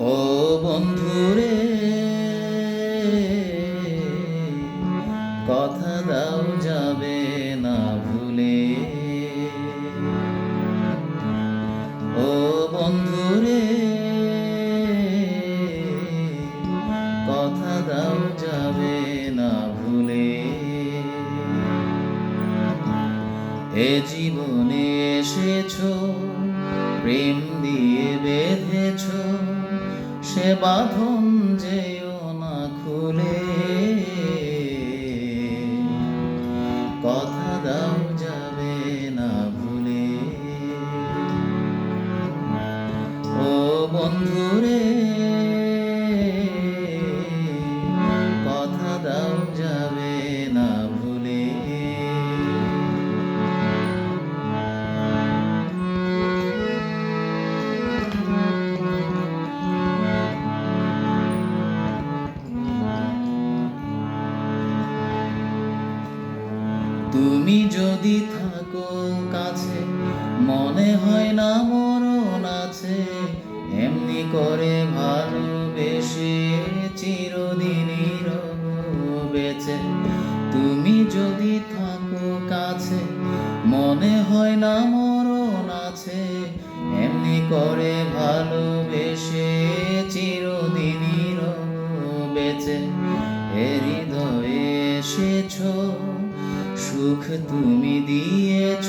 ও বন্ধুরে, কথা দাও যাবে না ভুলে। ও বন্ধুরে, কথা দাও যাবে না ভুলে। এ জীবনে এসেছ, প্রেম দিয়ে বেঁধেছ সে বাঁধন যেও না খুলে। কথা দাও যাবে না ভুলে। ও বন্ধুরে তুমি যদি থাকো কাছে, মনে হয় না মরণ আছে। এমনি করে ভালোবেসে চিরদিনই বেঁচে তুমি যদি থাকো কাছে, মনে হয় না মরণ আছে। এমনি করে ভালোবেসে চিরদিনই বেঁচে হৃদয়ে এসেছ সুখ তুমি দিয়েছ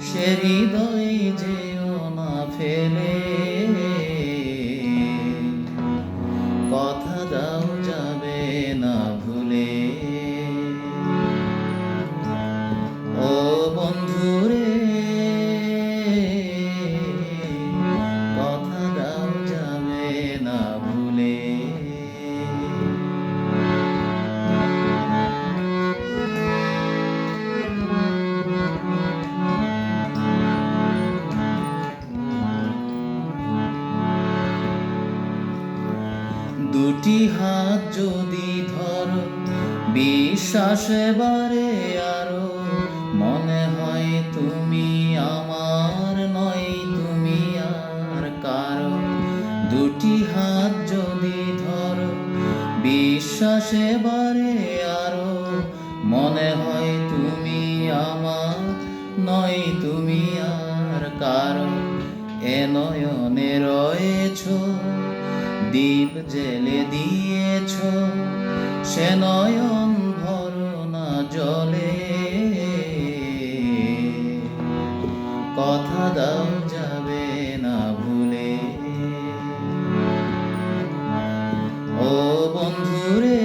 সে হৃদয় যেও দুটি হাত যদি ধরো, বিশ্বাস বারে আরও। মনে হয় তুমি আমার নয়, তুমি আর কারও। দুটি হাত যদি ধরো, বিশ্বাস বারে আরও। মনে হয় তুমি আমার নয়, তুমি আর কারও। এ নয়নে রয়েছো। দীপ জেলে দিয়েছ সে নয়ন ভরনা জলে। কথা দাও যাবে না ভুলে। ও বন্ধুরে